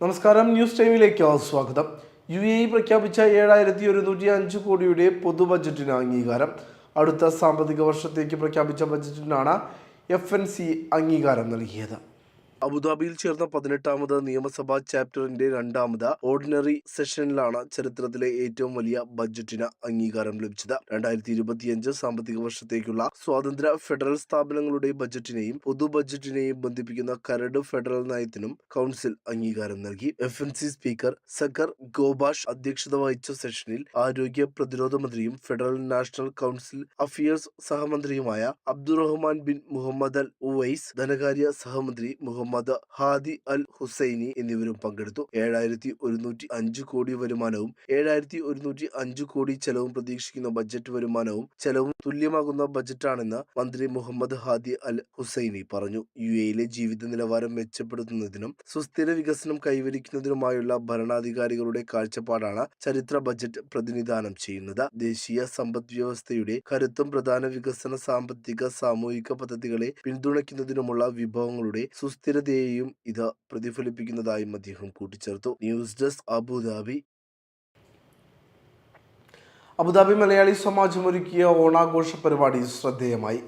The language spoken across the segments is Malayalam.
നമസ്കാരം ന്യൂസ് ടൈമിലേക്ക് സ്വാഗതം. യു എ പ്രഖ്യാപിച്ച ഏഴായിരത്തി ഒരുന്നൂറ്റി അഞ്ച് കോടിയുടെ പൊതു ബജറ്റിന് അംഗീകാരം. അടുത്ത സാമ്പത്തിക വർഷത്തേക്ക് പ്രഖ്യാപിച്ച ബജറ്റിനാണ് എഫ് എൻ സി അംഗീകാരം നൽകിയത്. അബുദാബിയിൽ ചേർന്ന പതിനെട്ടാമത് നിയമസഭാ ചാപ്റ്ററിന്റെ രണ്ടാമത് ഓർഡിനറി സെഷനിലാണ് ചരിത്രത്തിലെ ഏറ്റവും വലിയ ബജറ്റിന് അംഗീകാരം ലഭിച്ചത്. രണ്ടായിരത്തി ഇരുപത്തിയഞ്ച് സാമ്പത്തിക വർഷത്തേക്കുള്ള സ്വാതന്ത്ര്യ ഫെഡറൽ സ്ഥാപനങ്ങളുടെ ബജറ്റിനെയും പൊതു ബജറ്റിനെയും ബന്ധിപ്പിക്കുന്ന കരട് ഫെഡറൽ നയത്തിനും കൗൺസിൽ അംഗീകാരം നൽകി. F N C speaker Saqr Ghobash അധ്യക്ഷത വഹിച്ച സെഷനിൽ ആരോഗ്യ പ്രതിരോധ മന്ത്രിയും federal national council affairs സഹമന്ത്രിയുമായ Abdulrahman bin Mohammed Al Owais ധനകാര്യ സഹമന്ത്രി മുഹമ്മദ് ഹാദി അൽ ഹുസൈനി എന്നിവരും പങ്കെടുത്തു. ഏഴായിരത്തി ഒരുന്നൂറ്റി അഞ്ച് കോടി വരുമാനവും ഏഴായിരത്തി ഒരുന്നൂറ്റി അഞ്ച് കോടി ചെലവും പ്രതീക്ഷിക്കുന്ന ബജറ്റ് വരുമാനവും ചെലവും തുല്യമാകുന്ന ബജറ്റാണെന്ന് മന്ത്രി മുഹമ്മദ് ഹാദി അൽ ഹുസൈനി പറഞ്ഞു. യു എയിലെ ജീവിത നിലവാരം മെച്ചപ്പെടുത്തുന്നതിനും സുസ്ഥിര വികസനം കൈവരിക്കുന്നതിനുമായുള്ള ഭരണാധികാരികളുടെ കാഴ്ചപ്പാടാണ് ചരിത്ര ബജറ്റ് പ്രതിനിധാനം ചെയ്യുന്നത്. ദേശീയ സമ്പദ് വ്യവസ്ഥയുടെ കരുത്തും പ്രധാന വികസന സാമ്പത്തിക സാമൂഹിക പദ്ധതികളെ പിന്തുണയ്ക്കുന്നതിനുമുള്ള വിഭവങ്ങളുടെ സുസ്ഥിരതയെയും ഇത് പ്രതിഫലിപ്പിക്കുന്നതായും അദ്ദേഹം കൂട്ടിച്ചേർത്തു. News desk Abu Dhabi. Abu Dhabi Malayali Samajam ഒരുക്കിയ ഓണാഘോഷ പരിപാടി ശ്രദ്ധേയമായി.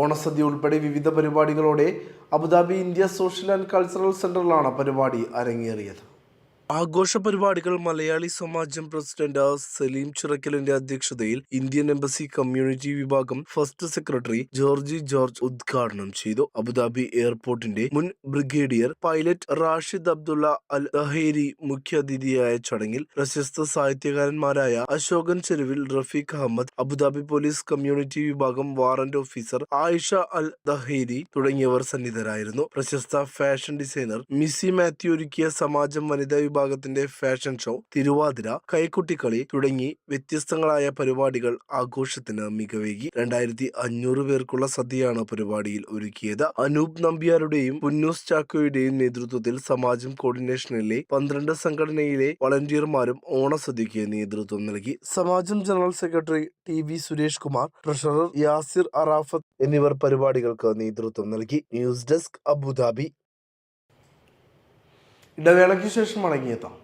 ഓണസദ്യ ഉൾപ്പെടെ വിവിധ പരിപാടികളോടെ Abu Dhabi India social and cultural സെന്ററിലാണ് പരിപാടി അരങ്ങേറിയത്. ആഘോഷ പരിപാടികൾ മലയാളി സമാജം പ്രസിഡന്റ് സലീം ചിറക്കലിന്റെ അധ്യക്ഷതയിൽ ഇന്ത്യൻ എംബസി കമ്മ്യൂണിറ്റി വിഭാഗം ഫസ്റ്റ് സെക്രട്ടറി ജോർജി ജോർജ് ഉദ്ഘാടനം ചെയ്തു. അബുദാബി എയർപോർട്ടിന്റെ മുൻ brigadier pilot Rashid Abdulla Al Daheri മുഖ്യാതിഥിയായ ചടങ്ങിൽ പ്രശസ്ത സാഹിത്യകാരന്മാരായ Ashokan Cheruvil Rafeeq Ahmed Abu Dhabi police community വിഭാഗം warrant officer Aisha Al Daheri തുടങ്ങിയവർ സന്നിധരായിരുന്നു. പ്രശസ്ത ഫാഷൻ ഡിസൈനർ മിസി മാത്യു ഒരുക്കിയ സമാജം വനിതാ വിഭാഗത്തിന്റെ ഫാഷൻ ഷോ തിരുവാതിര കൈക്കുട്ടിക്കളി തുടങ്ങി വ്യത്യസ്തങ്ങളായ പരിപാടികൾ ആഘോഷത്തിന് മികവേകി. രണ്ടായിരത്തി അഞ്ഞൂറ് പേർക്കുള്ള സദ്യയാണ് പരിപാടിയിൽ ഒരുക്കിയത്. അനൂപ് നമ്പ്യാരുടെയും പുന്നൂസ് ചാക്കോയുടെയും നേതൃത്വത്തിൽ സമാജം കോർഡിനേഷനിലെ പന്ത്രണ്ട് സംഘടനയിലെ വളണ്ടിയർമാരും ഓണസദ്യയ്ക്ക് നേതൃത്വം നൽകി. Samajam general secretary T V Suresh Kumar treasurer Yasir Arafat എന്നിവർ പരിപാടികൾക്ക് നേതൃത്വം നൽകി. News desk Abu Dhabi. ഇടവേളയ്ക്ക് ശേഷം മടങ്ങിയെത്താം.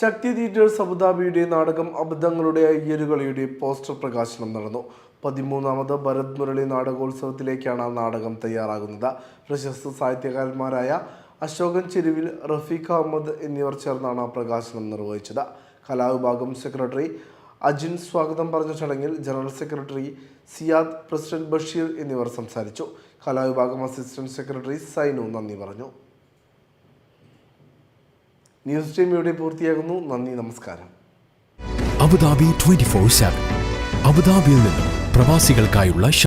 Shakti theatres അബുദാബിയുടെ നാടകം അബദ്ധങ്ങളുടെ അയ്യരുകളിയുടെ പോസ്റ്റർ പ്രകാശനം നടന്നു. പതിമൂന്നാമത് ഭരത് മുരളി നാടകോത്സവത്തിലേക്കാണ് നാടകം തയ്യാറാകുന്നത്. പ്രശസ്ത സാഹിത്യകാരന്മാരായ അശോകൻ ചെരുവിൽ റഫീഖ് അഹമ്മദ് എന്നിവർ ചേർന്നാണ് പ്രകാശനം നിർവഹിച്ചത്. കലാവിഭാഗം സെക്രട്ടറി അജിൻ സ്വാഗതം പറഞ്ഞ ചടങ്ങിൽ general secretary Siyad president Basheer എന്നിവർ സംസാരിച്ചു. കലാവിഭാഗം അസിസ്റ്റന്റ് സെക്രട്ടറി സൈനു നന്ദി പറഞ്ഞു. ന്യൂസ് ടൈം ഇവിടെ പൂർത്തിയാകുന്നു. നന്ദി നമസ്കാരം. Abu Dhabi twenty four seven. അബുദാബിയിൽ നിന്നും പ്രവാസികൾക്കായുള്ള